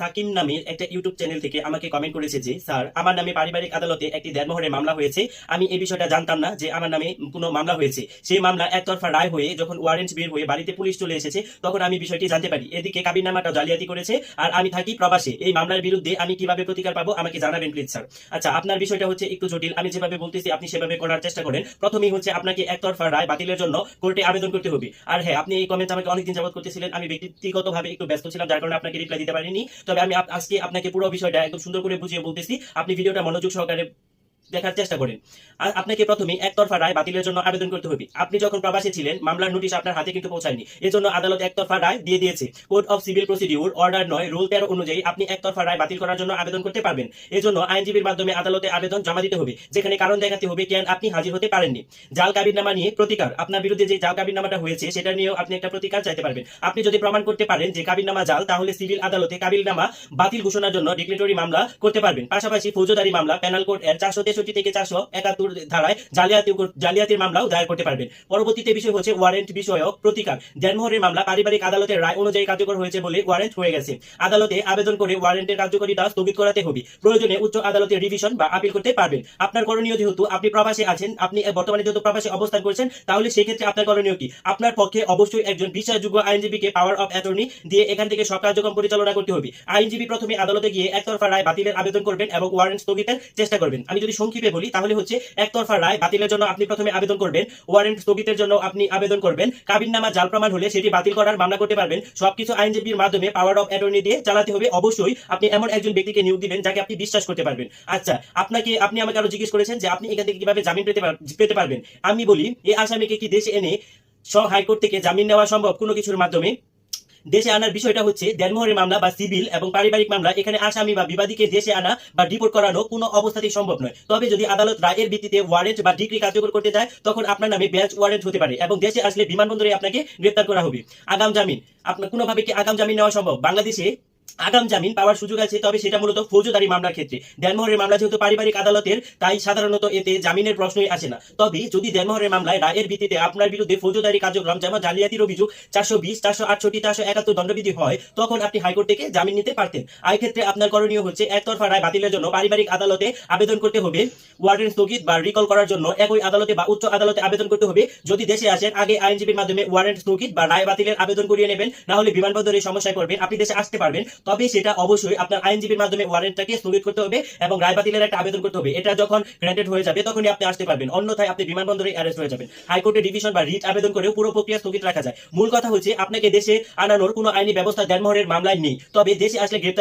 সাকিম নামের একটা YouTube channel থেকে আমাকে কমেন্ট করেছে যে, স্যার, আমার নামে পারিবারিক আদালতে একটি দেড়মোহরের মামলা হয়েছে। আমি এই বিষয়টা জানতাম না যে আমার নামে কোনো মামলা হয়েছে। সেই মামলা একতরফা রায় হয়ে যখন ওয়ারেন্ট বের হয়ে বাড়িতে পুলিশ চলে এসেছে, তখন আমি বিষয়টি জানতে পারি। এদিকে কাবিননামাটা জালিয়াতি করেছে আর আমি থাকি প্রবাসে। এই মামলার বিরুদ্ধে আমি কীভাবে প্রতিকার পাবো আমাকে জানাবেন প্লিজ স্যার। আচ্ছা আপনার বিষয়টা হচ্ছে একটু জটিল। আমি যেভাবে বলতেছি, আপনি সেভাবে করার চেষ্টা করেন। প্রথমেই হচ্ছে আপনাকে একতরফা রায় বাতিলের জন্য কোর্টে আবেদন করতে হবে। আর হ্যাঁ আপনি এই কমেন্ট আমাকে অনেকদিন যাবত করতেছিলেন। আমি ব্যক্তিগতভাবে একটু ব্যস্ত ছিলাম, যার কারণে আপনাকে রিপ্লাই দিতে পারিনি। তবে আমি আজকে আপনাকে পুরো বিষয়টা একদম সুন্দর করে বুঝিয়ে বলতেছি। আপনি ভিডিওটা মনোযোগ সহকারে দেখার চেষ্টা করেন। আপনাকে প্রথমে একতরফা রায় বাতিলের জন্য আবেদন করতে হবে। আপনি যখন প্রবাসে ছিলেন, মামলার নোটিশ আপনার হাতে কিন্তু পৌঁছায়নি। এজন্য আদালত একতরফা রায় দিয়ে দিয়েছে। Code of civil procedure, order নয়, রুল তেরো অনুযায়ী আপনি একতরফা রায় বাতিল করার জন্য আবেদন করতে পারবেন। এজন্য আইনজীবীর মাধ্যমে আদালতে আবেদন জমা দিতে হবে, যেখানে কারণ দেখাতে হবে কেন আপনি হাজির হতে পারেননি। জাল কাবিরনামা নিয়ে প্রতিকার। আপনার বিরুদ্ধে যে জাল কাবিরনামাটা হয়েছে, সেটা নিয়েও আপনি একটা প্রতিকার চাইতে পারবেন। আপনি যদি প্রমাণ করতে পারেন যে কাবিরনামা জাল, তাহলে সিভিল আদালতে কাবিরনামা বাতিল ঘোষণার জন্য ডিক্লেটরি মামলা করতে পারবেন। পাশাপাশি ফৌজদারি মামলা প্যানাল কোড এর চারশো তেষট্টি থেকে চারশো একাত্তর ধারায় জালিয়াতি জালিয়াতির মামলাও দায়ের করতে পারবেন। পরবর্তীতে বিষয় হচ্ছে ওয়ারেন্ট বিষয়ক প্রতিকার। দেনমোহরের মামলা পারিবারিক আদালতের রায় অনুযায়ী কার্যকর হয়েছে বলে ওয়ারেন্ট হয়ে গেছে। আদালতে আবেদন করে ওয়ারেন্টের কার্যকারিতা স্থগিত করাতে হবে। প্রয়োজনে উচ্চ আদালতে রিভিশন বা আপিল করতে পারবেন। আপনার করণীয় যেহেতু আপনি প্রবাসে আছেন, আপনি বর্তমানে যেহেতু প্রবাসে অবস্থান করছেন, তাহলে সেক্ষেত্রে আপনার করণীয় কি? আপনার পক্ষে অবশ্যই একজন বিশ্বাসযোগ্য আইনজীবীকে পাওয়ার অফ অ্যাটর্নি দিয়ে এখান থেকে সব কার্যক্রম পরিচালনা করতে হবে। আইনজীবী প্রথমে আদালতে গিয়ে একতরফা রায় বাতিলের আবেদন করবেন এবং ওয়ারেন্ট স্থগিতের চেষ্টা করবেন। আমি যদি সংক্ষেপে বলি, তাহলে হচ্ছে একতরফা রায় বাতিলের জন্য আপনি প্রথমে আবেদন করবেন, ওয়ারেন্ট স্থগিতের জন্য আপনি আবেদন করবেন, কাবিননামা জাল প্রমাণ হলে সেটি বাতিল করার মামলা করতে পারবেন, সবকিছু আইনজীবীর মাধ্যমে পাওয়ার অফ অ্যাটর্নি দিয়ে চালাতে হবে, অবশ্যই আপনি এমন একজন ব্যক্তিকে নিয়োগ দিবেন যাকে আপনি বিশ্বাস করতে পারবেন। আচ্ছা আপনাকে, আপনি আমাকে আরও জিজ্ঞেস করেছেন যে আপনি এখান থেকে কীভাবে জামিন পেতে পেতে পারবেন। আমি বলি এই আসামিকে কি দেশে এনে হাইকোর্ট থেকে জামিন নেওয়া সম্ভব কোনো কিছুর মাধ্যমে? দেশে আনার বিষয়টা হচ্ছে দেনমোহরের মামলা বা সিভিল এবং পারিবারিক মামলা। এখানে আসামি বা বিবাদীকে দেশে আনা বা ডিপোর্ট করানো কোনো অবস্থাতেই সম্ভব নয়। তবে যদি আদালত রায়ের ভিত্তিতে ওয়ারেন্ট বা ডিগ্রি কার্যকর করতে যায় তখন আপনার নামে ব্যাচ ওয়ারেন্ট হতে পারে এবং দেশে আসলে বিমানবন্দরে আপনাকে গ্রেপ্তার করা হবে। আগাম জামিন। আপনার কোনোভাবে কি আগাম জামিন নেওয়া সম্ভব? বাংলাদেশে আগাম জামিন পাওয়ার সুযোগ আছে, তবে সেটা মূলত ফৌজদারি মামলার ক্ষেত্রে। দেনমোহরের মামলা যেহেতু পারিবারিক আদালতের, তাই সাধারণত এতে জামিনের প্রশ্নই আসে না। তবে যদি দেনমোহরের মামলায় রায়ের ভিত্তিতে আপনার বিরুদ্ধে ফৌজদারি কার্যক্রম, যেমন জালিয়াতির অভিযোগ চারশো বিশ, চারশো আটষট্টি চারশো একাত্তর দণ্ডবিধি হয়, তখন আপনি হাইকোর্ট থেকে জামিন নিতে পারতেন। এই ক্ষেত্রে আপনার করণীয় হচ্ছে একতরফা রায় বাতিলের জন্য পারিবারিক আদালতে আবেদন করতে হবে, ওয়ারেন্ট স্থগিত বা রিকল করার জন্য একই আদালতে বা উচ্চ আদালতে আবেদন করতে হবে। যদি দেশে আসেন, আগে আইনজীবীর মাধ্যমে ওয়ারেন্ট স্থগিত বা রায় বাতিলের আবেদন করিয়ে নেবেন, না হলে বিমানবন্দরে সমস্যায় পড়বেন, আপনি দেশে আসতে পারবেন। তবে সেটা অবশ্যই আপনার আইনজীবীর মাধ্যমে ওয়ারেন্টটাকে স্থগিত করতে হবে এবং রায় বাতিলের একটা আবেদন করতে হবে। এটা যখন গ্রান্টেড হয়ে যাবে, তখনই আপনি আসতে পারবেন। অন্যথায় আপনি বিমানবন্দরে অ্যারেস্ট হয়ে যাবেন। হাইকোর্টে ডিভিশন বা রিট আবেদন করেও পুরো প্রক্রিয়া স্থগিত রাখা যায়। মূল কথা হচ্ছে, আপনাকে দেশে আনানোর কোনো আইনি ব্যবস্থা দেনমোহরের মামলায় নেই। তবে দেশে আসলে গ্রেপ্তার